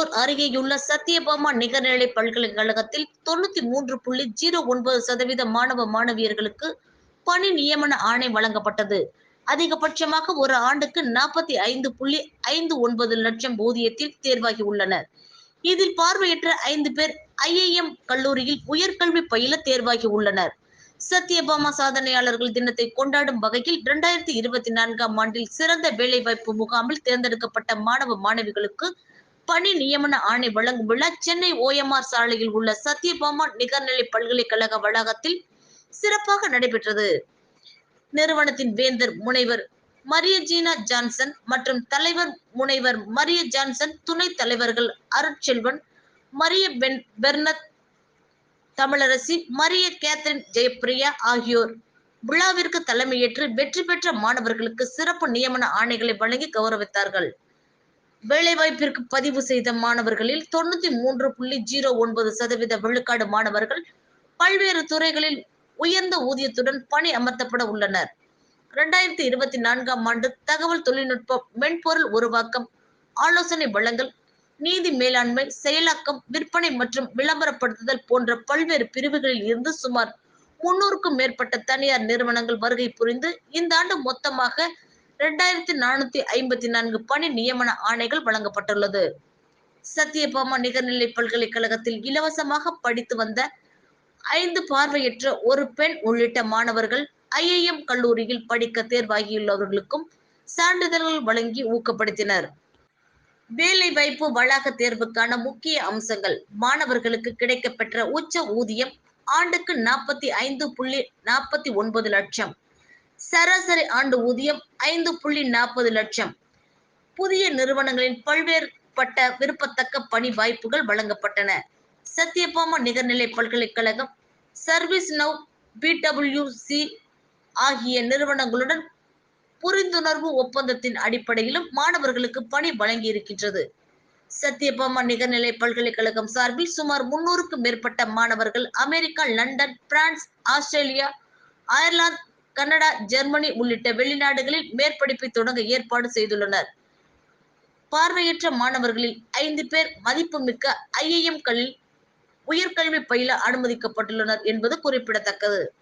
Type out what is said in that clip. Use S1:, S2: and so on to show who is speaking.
S1: வேலூர் அருகேயுள்ள சத்தியபாமா நிகர்நிலை பல்கலைக்கழகத்தில் தொண்ணூத்தி மூன்று புள்ளி ஜீரோ ஒன்பது சதவீத மாணவ மாணவியர்களுக்கு பணி நியமன ஆணை வழங்கப்பட்டது. அதிகபட்சமாக ஒரு ஆண்டுக்கு நாற்பத்தி ஐந்து புள்ளி ஐந்து ஒன்பது லட்சம் ஊதியத்தில் தேர்வாகி உள்ளனர். இதில் பார்வையற்ற ஐந்து பேர் ஐஏஎம் கல்லூரியில் உயர்கல்வி பயில தேர்வாகி உள்ளனர். சத்தியபாமா சாதனையாளர்கள் தினத்தை கொண்டாடும் வகையில் இரண்டாயிரத்தி இருபத்தி நான்காம் ஆண்டில் சிறந்த வேலைவாய்ப்பு முகாமில் தேர்ந்தெடுக்கப்பட்ட மாணவ மாணவிகளுக்கு பணி நியமன ஆணை வழங்கும் விழா சென்னை ஓஎம்ஆர் சாலையில் உள்ள சத்யபாமா நிகர்நிலை பல்கலைக்கழக வளாகத்தில் சிறப்பாக நடைபெற்றது. நிறுவனத்தின் வேந்தர் முனைவர் மரிய ஜீனா ஜான்சன் மற்றும் தலைவர் முனைவர் மரிய ஜான்சன் துணைத் தலைவர்கள் அருட்செல்வன் மரிய பென் பெர்னத் தமிழரசி மரிய கேத்ரின் ஜெயப்பிரியா ஆகியோர் விழாவிற்கு தலைமையேற்று வெற்றி பெற்ற மாணவர்களுக்கு சிறப்பு நியமன ஆணைகளை வழங்கி கௌரவித்தார்கள். வேலைவாய்ப்பிற்கு பதிவு செய்த மாணவர்களில் தொண்ணூத்தி மூன்று புள்ளி ஜீரோ ஒன்பது சதவீத விழுக்காடு மாணவர்கள் பல்வேறு துறைகளில் உயர்ந்த ஊதியத்துடன் பணி அமர்த்தப்பட உள்ளனர். இரண்டாயிரத்தி இருபத்தி நான்காம் ஆண்டு தகவல் தொழில்நுட்பம் மென்பொருள் உருவாக்கம் ஆலோசனை வழங்கல் நீதி மேலாண்மை செயலாக்கம் விற்பனை மற்றும் விளம்பரப்படுத்துதல் போன்ற பல்வேறு பிரிவுகளில் இருந்து சுமார் முன்னூறுக்கும் மேற்பட்ட தனியார் நிறுவனங்கள் வருகை புரிந்து இந்த ஆண்டு மொத்தமாக இரண்டாயிரத்தி நானூத்தி ஐம்பத்தி நான்கு பணி நியமன ஆணைகள் வழங்கப்பட்டுள்ளது. சத்யபாமா நிகர்நிலை பல்கலைக்கழகத்தில் இலவசமாக படித்து வந்த ஐந்து பார்வையற்ற ஒரு பெண் உள்ளிட்ட மாணவர்கள் ஐஐஎம் கல்லூரியில் படிக்க தேர்வாகியுள்ளவர்களுக்கும் சான்றிதழ்கள் வழங்கி ஊக்கப்படுத்தினர். வேலை வாய்ப்பு வளாக தேர்வுக்கான முக்கிய அம்சங்கள் மாணவர்களுக்கு கிடைக்கப்பெற்ற உச்ச ஊதியம் ஆண்டுக்கு நாற்பத்தி ஐந்து புள்ளி நாற்பத்தி ஒன்பது லட்சம். சராசரி ஆண்டு ஊதியம் ஐந்து புள்ளி நாற்பது லட்சம். புதிய நிறுவனங்களின் பல்வேறுபட்ட விருப்பத்தக்க பணி வாய்ப்புகள் வழங்கப்பட்டன. சத்யபாமா நிகர்நிலை பல்கலைக்கழகம் சர்வீஸ் நவ் பிடபிள்யூசி ஆகிய நிறுவனங்களுடன் புரிந்துணர்வு ஒப்பந்தத்தின் அடிப்படையிலும் மாணவர்களுக்கு பணி வழங்கி இருக்கின்றது சத்யபாமா நிகர்நிலை பல்கலைக்கழகம் சார்பில் சுமார் முன்னூறுக்கும் மேற்பட்ட மாணவர்கள் America London France Australia Ireland Canada Germany உள்ளிட்ட வெளிநாடுகளில் மேற்படிப்பை தொடங்க ஏற்பாடு செய்துள்ளனர். பார்வையற்ற மாணவர்களில் ஐந்து பேர் மதிப்புமிக்க ஐஐஎம்களில் உயர்கல்வி பயில அனுமதிக்கப்பட்டுள்ளனர் என்பது குறிப்பிடத்தக்கது.